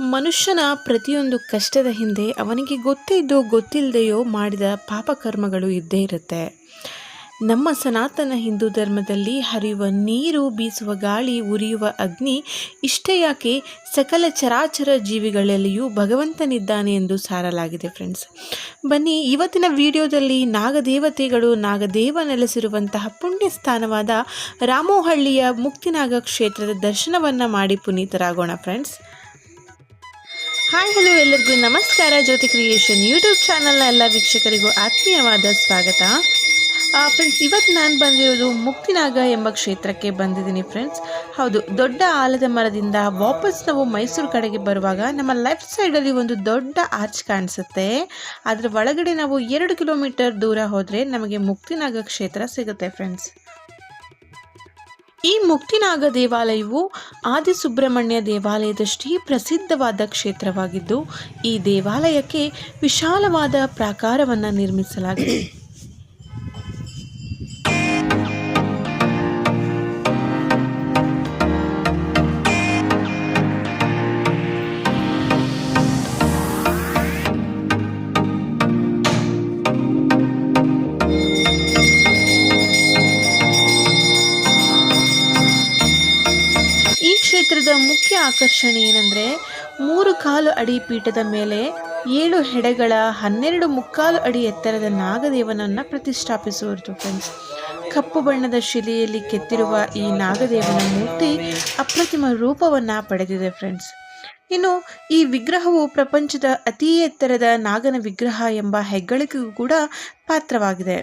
ಮನುಷ್ಯನ ಪ್ರತಿಯೊಂದು ಕಷ್ಟದ ಹಿಂದೆ ಅವನಿಗೆ ಗೊತ್ತಿದ್ದೋ ಗೊತ್ತಿಲ್ಲದೆಯೋ ಮಾಡಿದ ಪಾಪಕರ್ಮಗಳು ಇದ್ದೇ ಇರುತ್ತೆ. ನಮ್ಮ ಸನಾತನ ಹಿಂದೂ ಧರ್ಮದಲ್ಲಿ ಹರಿಯುವ ನೀರು, ಬೀಸುವ ಗಾಳಿ, ಉರಿಯುವ ಅಗ್ನಿ ಇಷ್ಟೇ ಯಾಕೆ? ಸಕಲ ಚರಾಚರ ಜೀವಿಗಳಲ್ಲಿಯೂ ಭಗವಂತನಿದ್ದಾನೆ ಎಂದು ಸಾರಲಾಗಿದೆ ಫ್ರೆಂಡ್ಸ್ ಬನ್ನಿ, ಇವತ್ತಿನ ವಿಡಿಯೋದಲ್ಲಿ ನಾಗದೇವತೆಗಳು ನಾಗದೇವ ನೆಲೆಸಿರುವಂತಹ ಪುಣ್ಯ ಸ್ಥಾನವಾದ ರಾಮೋಹಳ್ಳಿಯ ಮುಕ್ತಿನಾಗ ಕ್ಷೇತ್ರದ ದರ್ಶನವನ್ನು ಮಾಡಿ ಪುನೀತರಾಗೋಣ ಫ್ರೆಂಡ್ಸ್ ಹಾಯ್ ಹಲೋ ಎಲ್ಲರಿಗೂ ನಮಸ್ಕಾರ. ಜ್ಯೋತಿ ಕ್ರಿಯೇಷನ್ ಯೂಟ್ಯೂಬ್ ಚಾನಲ್ನ ಎಲ್ಲ ವೀಕ್ಷಕರಿಗೂ ಆತ್ಮೀಯವಾದ ಸ್ವಾಗತ. ಫ್ರೆಂಡ್ಸ್ ಇವತ್ತು ನಾನು ಬಂದಿರೋದು ಮುಕ್ತಿನಾಗ ಎಂಬ ಕ್ಷೇತ್ರಕ್ಕೆ ಬಂದಿದ್ದೀನಿ ಫ್ರೆಂಡ್ಸ್ ಹೌದು, ದೊಡ್ಡ ಆಲದ ಮರದಿಂದ ವಾಪಸ್ ನಾವು ಮೈಸೂರು ಕಡೆಗೆ ಬರುವಾಗ ನಮ್ಮ ಲೆಫ್ಟ್ ಸೈಡಲ್ಲಿ ಒಂದು ದೊಡ್ಡ ಆರ್ಚ್ ಕಾಣಿಸುತ್ತೆ. ಅದರ ಒಳಗಡೆ ನಾವು ಎರಡು ಕಿಲೋಮೀಟರ್ ದೂರ ಹೋದರೆ ನಮಗೆ ಮುಕ್ತಿನಾಗ ಕ್ಷೇತ್ರ ಸಿಗುತ್ತೆ ಫ್ರೆಂಡ್ಸ್ ಈ ಮುಕ್ತಿನಾಗ ದೇವಾಲಯವು ಆದಿಸುಬ್ರಹ್ಮಣ್ಯ ದೇವಾಲಯದಷ್ಟೇ ಪ್ರಸಿದ್ಧವಾದ ಕ್ಷೇತ್ರವಾಗಿದ್ದು ಈ ದೇವಾಲಯಕ್ಕೆ ವಿಶಾಲವಾದ ಪ್ರಾಕಾರವನ್ನು ನಿರ್ಮಿಸಲಾಗಿದೆ. ಕ್ಷೇತ್ರದ ಮುಖ್ಯ ಆಕರ್ಷಣೆ ಏನಂದರೆ ಮೂರು ಕಾಲು ಅಡಿ ಪೀಠದ ಮೇಲೆ ಏಳು ಹೆಡೆಗಳ ಹನ್ನೆರಡು ಮುಕ್ಕಾಲು ಅಡಿ ಎತ್ತರದ ನಾಗದೇವನನ್ನು ಪ್ರತಿಷ್ಠಾಪಿಸುವುದು ಫ್ರೆಂಡ್ಸ್ ಕಪ್ಪು ಬಣ್ಣದ ಶಿಲೆಯಲ್ಲಿ ಕೆತ್ತಿರುವ ಈ ನಾಗದೇವನ ಮೂರ್ತಿ ಅಪ್ರತಿಮ ರೂಪವನ್ನು ಪಡೆದಿದೆ ಫ್ರೆಂಡ್ಸ್ ಇನ್ನು ಈ ವಿಗ್ರಹವು ಪ್ರಪಂಚದ ಅತಿ ಎತ್ತರದ ನಾಗನ ವಿಗ್ರಹ ಎಂಬ ಹೆಗ್ಗಳಿಕೆಗೂ ಕೂಡ ಪಾತ್ರವಾಗಿದೆ.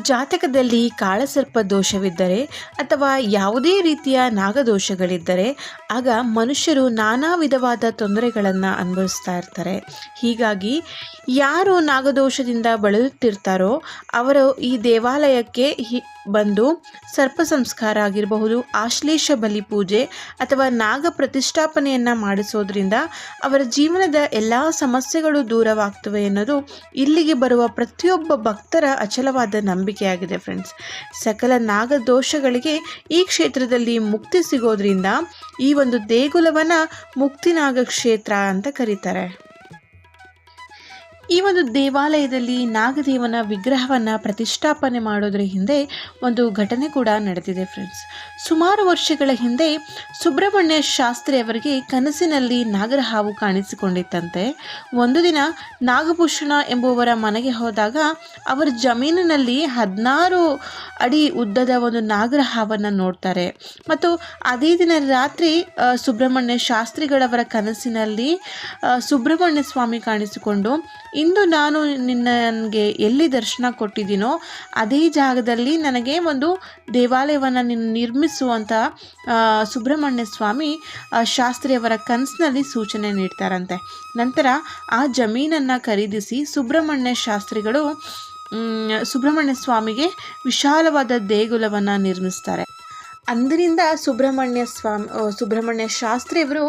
ಜಾತಕದಲ್ಲಿ ಕಾಳಸರ್ಪ ದೋಷವಿದ್ದರೆ ಅಥವಾ ಯಾವುದೇ ರೀತಿಯ ನಾಗದೋಷಗಳಿದ್ದರೆ, ಆಗ ಮನುಷ್ಯರು ನಾನಾ ವಿಧವಾದ ತೊಂದರೆಗಳನ್ನು ಅನುಭವಿಸ್ತಾ ಇರ್ತಾರೆ. ಹೀಗಾಗಿ ಯಾರು ನಾಗದೋಷದಿಂದ ಬಳಲುತ್ತಿರ್ತಾರೋ ಅವರು ಈ ದೇವಾಲಯಕ್ಕೆ ಬಂದು ಸರ್ಪ ಸಂಸ್ಕಾರ ಆಗಿರಬಹುದು, ಆಶ್ಲೇಷ ಬಲಿ ಪೂಜೆ ಅಥವಾ ನಾಗ ಪ್ರತಿಷ್ಠಾಪನೆಯನ್ನು ಮಾಡಿಸೋದ್ರಿಂದ ಅವರ ಜೀವನದ ಎಲ್ಲ ಸಮಸ್ಯೆಗಳು ದೂರವಾಗ್ತವೆ ಅನ್ನೋದು ಇಲ್ಲಿಗೆ ಬರುವ ಪ್ರತಿಯೊಬ್ಬ ಭಕ್ತರ ಅಚಲವಾದ ನಂಬಿಕೆಯಾಗಿದೆ ಫ್ರೆಂಡ್ಸ್ ಸಕಲ ನಾಗ ದೋಷಗಳಿಗೆ ಈ ಕ್ಷೇತ್ರದಲ್ಲಿ ಮುಕ್ತಿ ಸಿಗೋದ್ರಿಂದ ಈ ಒಂದು ದೇಗುಲವನ್ನು ಮುಕ್ತಿನಾಗ ಕ್ಷೇತ್ರ ಅಂತ ಕರೀತಾರೆ. ಈ ಒಂದು ದೇವಾಲಯದಲ್ಲಿ ನಾಗದೇವನ ವಿಗ್ರಹವನ್ನು ಪ್ರತಿಷ್ಠಾಪನೆ ಮಾಡೋದ್ರ ಹಿಂದೆ ಒಂದು ಘಟನೆ ಕೂಡ ನಡೆದಿದೆ ಫ್ರೆಂಡ್ಸ್ ಸುಮಾರು ವರ್ಷಗಳ ಹಿಂದೆ ಸುಬ್ರಹ್ಮಣ್ಯ ಶಾಸ್ತ್ರಿ ಅವರಿಗೆ ಕನಸಿನಲ್ಲಿ ನಾಗರಹಾವು ಕಾಣಿಸಿಕೊಂಡಿತ್ತಂತೆ. ಒಂದು ದಿನ ನಾಗಭೂಷಣ ಎಂಬುವರ ಮನೆಗೆ ಹೋದಾಗ ಅವರ ಜಮೀನಿನಲ್ಲಿ ಹದಿನಾರು ಅಡಿ ಉದ್ದದ ಒಂದು ನಾಗರಹಾವನ್ನು ನೋಡ್ತಾರೆ. ಮತ್ತು ಅದೇ ದಿನ ರಾತ್ರಿ ಸುಬ್ರಹ್ಮಣ್ಯ ಶಾಸ್ತ್ರಿಗಳವರ ಕನಸಿನಲ್ಲಿ ಸುಬ್ರಹ್ಮಣ್ಯ ಸ್ವಾಮಿ ಕಾಣಿಸಿಕೊಂಡು ಇಂದು ನಾನು ನಿನ್ನ ನನಗೆ ಎಲ್ಲಿ ದರ್ಶನ ಕೊಟ್ಟಿದ್ದೀನೋ ಅದೇ ಜಾಗದಲ್ಲಿ ನನಗೆ ಒಂದು ದೇವಾಲಯವನ್ನು ನೀನು ನಿರ್ಮಿಸುವಂಥ ಸುಬ್ರಹ್ಮಣ್ಯ ಸ್ವಾಮಿ ಶಾಸ್ತ್ರಿಯವರ ಕನಸಿನಲ್ಲಿ ಸೂಚನೆ ನೀಡ್ತಾರಂತೆ. ನಂತರ ಆ ಜಮೀನನ್ನು ಖರೀದಿಸಿ ಸುಬ್ರಹ್ಮಣ್ಯ ಶಾಸ್ತ್ರಿಗಳು ಸುಬ್ರಹ್ಮಣ್ಯ ಸ್ವಾಮಿಗೆ ವಿಶಾಲವಾದ ದೇಗುಲವನ್ನು ನಿರ್ಮಿಸ್ತಾರೆ. ಅಂದಿನಿಂದ ಸುಬ್ರಹ್ಮಣ್ಯ ಸ್ವಾಮಿ ಸುಬ್ರಹ್ಮಣ್ಯ ಶಾಸ್ತ್ರಿಯವರು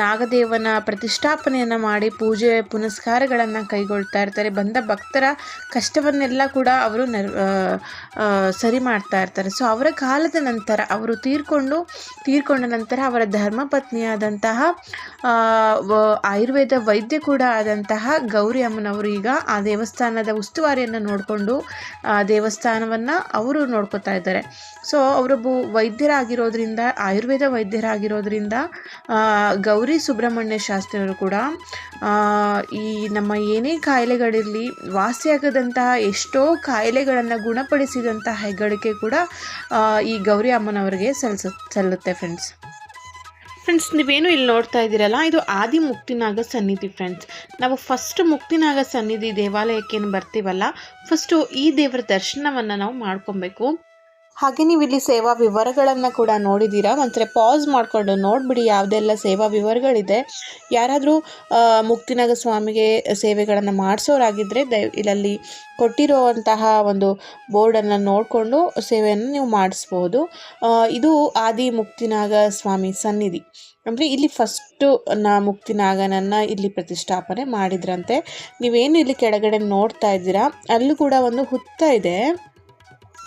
ನಾಗದೇವನ ಪ್ರತಿಷ್ಠಾಪನೆಯನ್ನು ಮಾಡಿ ಪೂಜೆ ಪುನಸ್ಕಾರಗಳನ್ನು ಕೈಗೊಳ್ತಾ ಇರ್ತಾರೆ. ಬಂದ ಭಕ್ತರ ಕಷ್ಟವನ್ನೆಲ್ಲ ಕೂಡ ಅವರು ಸರಿ ಮಾಡ್ತಾ ಇರ್ತಾರೆ. ಸೊ ಅವರ ಕಾಲದ ನಂತರ, ಅವರು ತೀರ್ಕೊಂಡು, ತೀರ್ಕೊಂಡ ನಂತರ ಅವರ ಧರ್ಮಪತ್ನಿಯಾದಂತಹ ಆಯುರ್ವೇದ ವೈದ್ಯ ಕೂಡ ಆದಂತಹ ಗೌರಿ ಅಮ್ಮನವರು ಈಗ ಆ ದೇವಸ್ಥಾನದ ಉಸ್ತುವಾರಿಯನ್ನು ನೋಡಿಕೊಂಡು ದೇವಸ್ಥಾನವನ್ನು ಅವರು ನೋಡ್ಕೋತಾ ಇದ್ದಾರೆ. ಸೊ ಅವರೊಬ್ಬ ವೈದ್ಯರಾಗಿರೋದ್ರಿಂದ, ಆಯುರ್ವೇದ ವೈದ್ಯರಾಗಿರೋದ್ರಿಂದ ಗೌರಿ ಸುಬ್ರಹ್ಮಣ್ಯ ಶಾಸ್ತ್ರಿಯವರು ಕೂಡ ಈ ನಮ್ಮ ಏನೇ ಕಾಯಿಲೆಗಳಿರಲಿ, ವಾಸಿಯಾಗದಂತಹ ಎಷ್ಟೋ ಕಾಯಿಲೆಗಳನ್ನು ಗುಣಪಡಿಸಿದಂತಹ ಹೆಗ್ಗಳಿಕೆ ಕೂಡ ಈ ಗೌರಿ ಅಮ್ಮನವರಿಗೆ ಸಲ್ಲಿಸ ಸಲ್ಲುತ್ತೆ ಫ್ರೆಂಡ್ಸ್ ಫ್ರೆಂಡ್ಸ್ ನೀವೇನು ಇಲ್ಲಿ ನೋಡ್ತಾ ಇದ್ದೀರಲ್ಲ, ಇದು ಆದಿ ಮುಕ್ತಿನಾಗ ಸನ್ನಿಧಿ ಫ್ರೆಂಡ್ಸ್ ನಾವು ಫಸ್ಟ್ ಮುಕ್ತಿನಾಗ ಸನ್ನಿಧಿ ದೇವಾಲಯಕ್ಕೇನು ಬರ್ತೀವಲ್ಲ ಫಸ್ಟು ಈ ದೇವರ ದರ್ಶನವನ್ನು ನಾವು ಮಾಡ್ಕೊಬೇಕು. ಹಾಗೆ ನೀವು ಇಲ್ಲಿ ಸೇವಾ ವಿವರಗಳನ್ನು ಕೂಡ ನೋಡಿದ್ದೀರಾ? ಒಂಥರ ಪಾಸ್ ಮಾಡಿಕೊಂಡು ನೋಡಿಬಿಡಿ, ಯಾವುದೆಲ್ಲ ಸೇವಾ ವಿವರಗಳಿದೆ. ಯಾರಾದರೂ ಮುಕ್ತಿನಾಗ ಸ್ವಾಮಿಗೆ ಸೇವೆಗಳನ್ನು ಮಾಡಿಸೋರಾಗಿದ್ದರೆ ದಯ ಇಲ್ಲಲ್ಲಿ ಕೊಟ್ಟಿರುವಂತಹ ಒಂದು ಬೋರ್ಡನ್ನು ನೋಡಿಕೊಂಡು ಸೇವೆಯನ್ನು ನೀವು ಮಾಡಿಸ್ಬೋದು. ಇದು ಆದಿ ಮುಕ್ತಿನಾಗ ಸ್ವಾಮಿ ಸನ್ನಿಧಿ. ಅಂದರೆ ಇಲ್ಲಿ ಫಸ್ಟು ನಾ ಮುಕ್ತಿನಾಗನನ್ನು ಇಲ್ಲಿ ಪ್ರತಿಷ್ಠಾಪನೆ ಮಾಡಿದ್ರಂತೆ. ನೀವೇನು ಇಲ್ಲಿ ಕೆಳಗಡೆ ನೋಡ್ತಾ ಇದ್ದೀರಾ? ಅಲ್ಲೂ ಕೂಡ ಒಂದು ಹುತ್ತ ಇದೆ.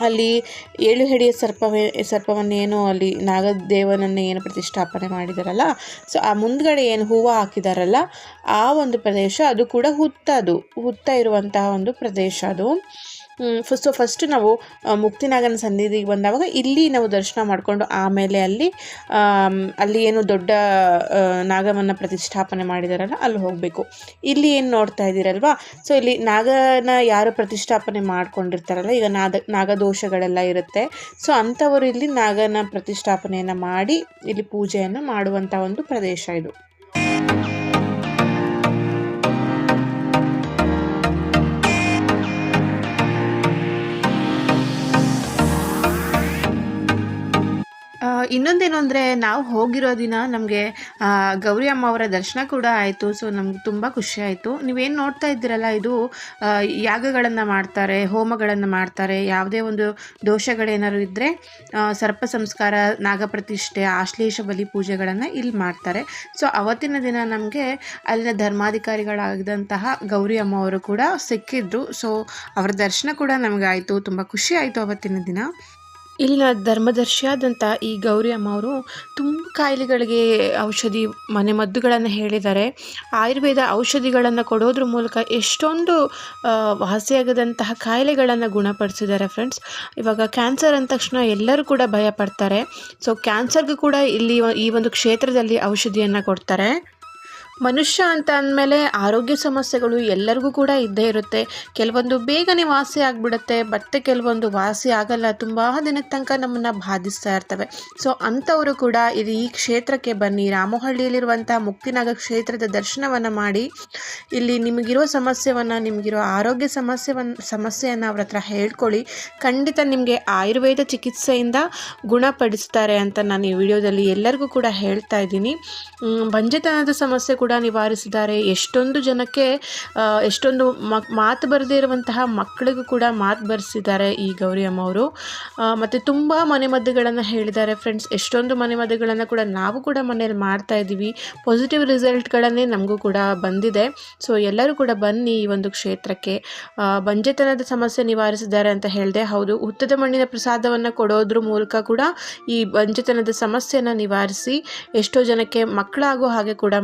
ಅಲ್ಲಿ ಏಳು ಹೆಡಿಯ ಸರ್ಪವೇ, ಸರ್ಪವನ್ನೇನು ಅಲ್ಲಿ ನಾಗದೇವನನ್ನು ಏನು ಪ್ರತಿಷ್ಠಾಪನೆ ಮಾಡಿದಾರಲ್ಲ ಸೊ ಆ ಮುಂದ್ಗಡೆ ಏನು ಹೂವು ಹಾಕಿದಾರಲ್ಲ, ಆ ಒಂದು ಪ್ರದೇಶ ಅದು ಕೂಡ ಹುತ್ತದು, ಹುತ್ತ ಇರುವಂತಹ ಒಂದು ಪ್ರದೇಶ ಅದು. ಫಸ್ಟು ಫಸ್ಟ್ ನಾವು ಮುಕ್ತಿನಾಗನ ಸನ್ನಿಧಿಗೆ ಬಂದಾಗ ಇಲ್ಲಿ ನಾವು ದರ್ಶನ ಮಾಡಿಕೊಂಡು ಆಮೇಲೆ ಅಲ್ಲಿ ಅಲ್ಲಿ ಏನು ದೊಡ್ಡ ನಾಗವನ್ನು ಪ್ರತಿಷ್ಠಾಪನೆ ಮಾಡಿದಾರಲ್ಲ, ಅಲ್ಲಿ ಹೋಗಬೇಕು. ಇಲ್ಲಿ ಏನು ನೋಡ್ತಾ ಇದ್ದೀರಲ್ವಾ? ಸೊ ಇಲ್ಲಿ ನಾಗನ ಯಾರು ಪ್ರತಿಷ್ಠಾಪನೆ ಮಾಡ್ಕೊಂಡಿರ್ತಾರಲ್ಲ, ಈಗ ನಾದ, ನಾಗದೋಷಗಳೆಲ್ಲ ಇರುತ್ತೆ. ಸೊ ಅಂಥವರು ಇಲ್ಲಿ ನಾಗನ ಪ್ರತಿಷ್ಠಾಪನೆಯನ್ನು ಮಾಡಿ, ಇಲ್ಲಿ ಪೂಜೆಯನ್ನು ಮಾಡುವಂಥ ಒಂದು ಪ್ರದೇಶ ಇದು. ಇನ್ನೊಂದೇನು ಅಂದರೆ, ನಾವು ಹೋಗಿರೋ ದಿನ ನಮಗೆ ಗೌರಿ ಅಮ್ಮ ಅವರ ದರ್ಶನ ಕೂಡ ಆಯಿತು ಸೊ ನಮ್ಗೆ ತುಂಬ ಖುಷಿ ಆಯಿತು. ನೀವೇನು ನೋಡ್ತಾ ಇದ್ದೀರಲ್ಲ, ಇದು ಯಾಗಗಳನ್ನು ಮಾಡ್ತಾರೆ, ಹೋಮಗಳನ್ನು ಮಾಡ್ತಾರೆ, ಯಾವುದೇ ಒಂದು ದೋಷಗಳೇನಾದ್ರು ಇದ್ದರೆ ಸರ್ಪ ಸಂಸ್ಕಾರ ನಾಗಪ್ರತಿಷ್ಠೆ ಆಶ್ಲೇಷ ಬಲಿ ಪೂಜೆಗಳನ್ನು ಇಲ್ಲಿ ಮಾಡ್ತಾರೆ. ಸೊ ಅವತ್ತಿನ ದಿನ ನಮಗೆ ಅಲ್ಲಿನ ಧರ್ಮಾಧಿಕಾರಿಗಳಾಗಿದ್ದಂತಹ ಗೌರಿ ಅಮ್ಮ ಅವರು ಕೂಡ ಸಿಕ್ಕಿದ್ರು. ಸೊ ಅವರ ದರ್ಶನ ಕೂಡ ನಮಗಾಯಿತು ತುಂಬ ಖುಷಿ ಆಯಿತು ಅವತ್ತಿನ ದಿನ. ಇಲ್ಲಿನ ಧರ್ಮದರ್ಶಿಯಾದಂಥ ಈ ಗೌರಿ ಅಮ್ಮ ಅವರು ತುಂಬ ಕಾಯಿಲೆಗಳಿಗೆ ಔಷಧಿ ಮನೆಮದ್ದುಗಳನ್ನು ಹೇಳಿದ್ದಾರೆ. ಆಯುರ್ವೇದ ಔಷಧಿಗಳನ್ನು ಕೊಡೋದ್ರ ಮೂಲಕ ಎಷ್ಟೊಂದು ವಾಸಿಯಾಗದಂತಹ ಕಾಯಿಲೆಗಳನ್ನು ಗುಣಪಡಿಸಿದ್ದಾರೆ ಫ್ರೆಂಡ್ಸ್ ಇವಾಗ ಕ್ಯಾನ್ಸರ್ ಅಂದ ತಕ್ಷಣ ಎಲ್ಲರೂ ಕೂಡ ಭಯ ಪಡ್ತಾರೆ. ಸೊ ಕ್ಯಾನ್ಸರ್ಗೂ ಕೂಡ ಇಲ್ಲಿ ಈ ಒಂದು ಕ್ಷೇತ್ರದಲ್ಲಿ ಔಷಧಿಯನ್ನು ಕೊಡ್ತಾರೆ. ಮನುಷ್ಯ ಅಂತ ಅಂದಮೇಲೆ ಆರೋಗ್ಯ ಸಮಸ್ಯೆಗಳು ಎಲ್ಲರಿಗೂ ಕೂಡ ಇದ್ದೇ ಇರುತ್ತೆ. ಕೆಲವೊಂದು ಬೇಗನೆ ವಾಸಿ ಆಗಿಬಿಡುತ್ತೆ, ಮತ್ತೆ ಕೆಲವೊಂದು ವಾಸಿ ಆಗಲ್ಲ, ತುಂಬ ದಿನದ ತನಕ ನಮ್ಮನ್ನು ಬಾಧಿಸ್ತಾ ಇರ್ತವೆ. ಸೊ ಅಂಥವರು ಕೂಡ ಇದು ಈ ಕ್ಷೇತ್ರಕ್ಕೆ ಬನ್ನಿ. ರಾಮಹಳ್ಳಿಯಲ್ಲಿರುವಂಥ ಮುಕ್ತಿನಾಗ ಕ್ಷೇತ್ರದ ದರ್ಶನವನ್ನು ಮಾಡಿ, ಇಲ್ಲಿ ನಿಮಗಿರೋ ಸಮಸ್ಯೆಯನ್ನು ನಿಮಗಿರೋ ಆರೋಗ್ಯ ಸಮಸ್ಯೆವನ್ನು ಸಮಸ್ಯೆಯನ್ನು ಅವ್ರ ಹತ್ರ ಹೇಳ್ಕೊಳ್ಳಿ. ಖಂಡಿತ ನಿಮಗೆ ಆಯುರ್ವೇದ ಚಿಕಿತ್ಸೆಯಿಂದ ಗುಣಪಡಿಸ್ತಾರೆ ಅಂತ ನಾನು ಈ ವಿಡಿಯೋದಲ್ಲಿ ಎಲ್ಲರಿಗೂ ಕೂಡ ಹೇಳ್ತಾ ಇದ್ದೀನಿ. ಬಂಜೆತನದ ಸಮಸ್ಯೆ ನಿವಾರಿಸಿದ್ದಾರೆ. ಎಷ್ಟೊಂದು ಜನಕ್ಕೆ ಎಷ್ಟೊಂದು ಮಾತು ಬರದೇ ಇರುವಂತಹ ಮಕ್ಕಳಿಗೂ ಕೂಡ ಮಾತು ಬರೆಸಿದ್ದಾರೆ ಈ ಗೌರಿ ಅಮ್ಮ ಅವರು. ಮತ್ತು ತುಂಬ ಮನೆಮದ್ದುಗಳನ್ನು ಹೇಳಿದ್ದಾರೆ ಫ್ರೆಂಡ್ಸ್ ಎಷ್ಟೊಂದು ಮನೆಮದ್ದುಗಳನ್ನು ಕೂಡ ನಾವು ಕೂಡ ಮನೆಯಲ್ಲಿ ಮಾಡ್ತಾ ಇದ್ದೀವಿ. ಪಾಸಿಟಿವ್ ರಿಸಲ್ಟ್ಗಳನ್ನೇ ನಮಗೂ ಕೂಡ ಬಂದಿದೆ. ಸೊ ಎಲ್ಲರೂ ಕೂಡ ಬನ್ನಿ ಈ ಒಂದು ಕ್ಷೇತ್ರಕ್ಕೆ. ಬಂಜೆತನದ ಸಮಸ್ಯೆ ನಿವಾರಿಸಿದ್ದಾರೆ ಅಂತ ಹೇಳಿದೆ. ಹೌದು, ಹುತ್ತದ ಮಣ್ಣಿನ ಪ್ರಸಾದವನ್ನು ಕೊಡೋದ್ರ ಮೂಲಕ ಕೂಡ ಈ ಬಂಜೆತನದ ಸಮಸ್ಯೆಯನ್ನು ನಿವಾರಿಸಿ ಎಷ್ಟೋ ಜನಕ್ಕೆ ಮಕ್ಕಳಾಗೋ ಹಾಗೆ ಕೂಡ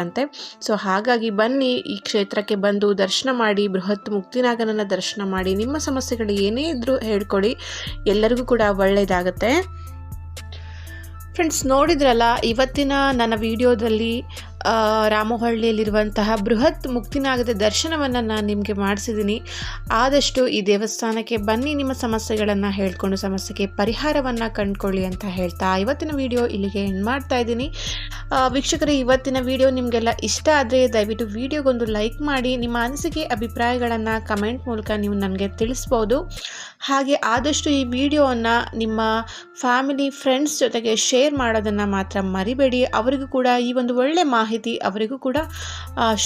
ಮಾಡಿದಾರಂತೆ ಸೊ ಹಾಗಾಗಿ ಬನ್ನಿ, ಈ ಕ್ಷೇತ್ರಕ್ಕೆ ಬಂದು ದರ್ಶನ ಮಾಡಿ, ಬೃಹತ್ ಮುಕ್ತಿನಾಗನನ್ನು ದರ್ಶನ ಮಾಡಿ, ನಿಮ್ಮ ಸಮಸ್ಯೆಗಳು ಏನೇ ಇದ್ರೂ ಹೇಳ್ಕೊಡಿ. ಎಲ್ಲರಿಗೂ ಕೂಡ ಒಳ್ಳೆಯದಾಗತ್ತೆ. ಫ್ರೆಂಡ್ಸ್ ನೋಡಿದ್ರಲ್ಲ, ಇವತ್ತಿನ ನನ್ನ ವಿಡಿಯೋದಲ್ಲಿ ರಾಮಹಳ್ಳಿಯಲ್ಲಿರುವಂತಹ ಬೃಹತ್ ಮುಕ್ತಿನಾಗದ ದರ್ಶನವನ್ನು ನಾನು ನಿಮಗೆ ಮಾಡಿಸಿದ್ದೀನಿ ಆದಷ್ಟು ಈ ದೇವಸ್ಥಾನಕ್ಕೆ ಬನ್ನಿ, ನಿಮ್ಮ ಸಮಸ್ಯೆಗಳನ್ನು ಹೇಳ್ಕೊಂಡು ಸಮಸ್ಯೆಗೆ ಪರಿಹಾರವನ್ನು ಕಂಡುಕೊಳ್ಳಿ ಅಂತ ಹೇಳ್ತಾ ಇವತ್ತಿನ ವಿಡಿಯೋ ಇಲ್ಲಿಗೆ ಎಂಡ್ ಮಾಡ್ತಾ ಇದ್ದೀನಿ. ವೀಕ್ಷಕರು, ಇವತ್ತಿನ ವಿಡಿಯೋ ನಿಮಗೆಲ್ಲ ಇಷ್ಟ ಆದರೆ ದಯವಿಟ್ಟು ವಿಡಿಯೋಗೊಂದು ಲೈಕ್ ಮಾಡಿ, ನಿಮ್ಮ ಅನಿಸಿಕೆ, ಅಭಿಪ್ರಾಯಗಳನ್ನು ಕಮೆಂಟ್ ಮೂಲಕ ನೀವು ನನಗೆ ತಿಳಿಸ್ಬೋದು. ಹಾಗೆ ಆದಷ್ಟು ಈ ವಿಡಿಯೋವನ್ನು ನಿಮ್ಮ ಫ್ಯಾಮಿಲಿ, ಫ್ರೆಂಡ್ಸ್ ಜೊತೆಗೆ ಶೇರ್ ಮಾಡೋದನ್ನು ಮಾತ್ರ ಮರಿಬೇಡಿ. ಅವರಿಗೂ ಕೂಡ ಈ ಒಂದು ಒಳ್ಳೆ ಮಾಹಿತಿ ಅವರಿಗೂ ಕೂಡ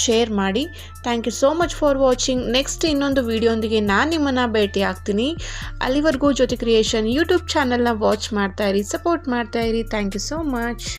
ಶೇರ್ ಮಾಡಿ. Thank you so much for watching next ಇನ್ನೊಂದು ವಿಡಿಯೋಂದಿಗೆ ನಾನು ನಿಮ್ಮನ್ನು ಭೇಟಿ ಆಗ್ತೀನಿ. ಅಲ್ಲಿವರೆಗೂ ಜೊತೆ ಕ್ರಿಯೇಷನ್ ಯೂಟ್ಯೂಬ್ ಚಾನಲ್ನ ವಾಚ್ ಮಾಡ್ತಾ ಇರಿ ಸಪೋರ್ಟ್ ಮಾಡ್ತಾ ಇರಿ. Thank you so much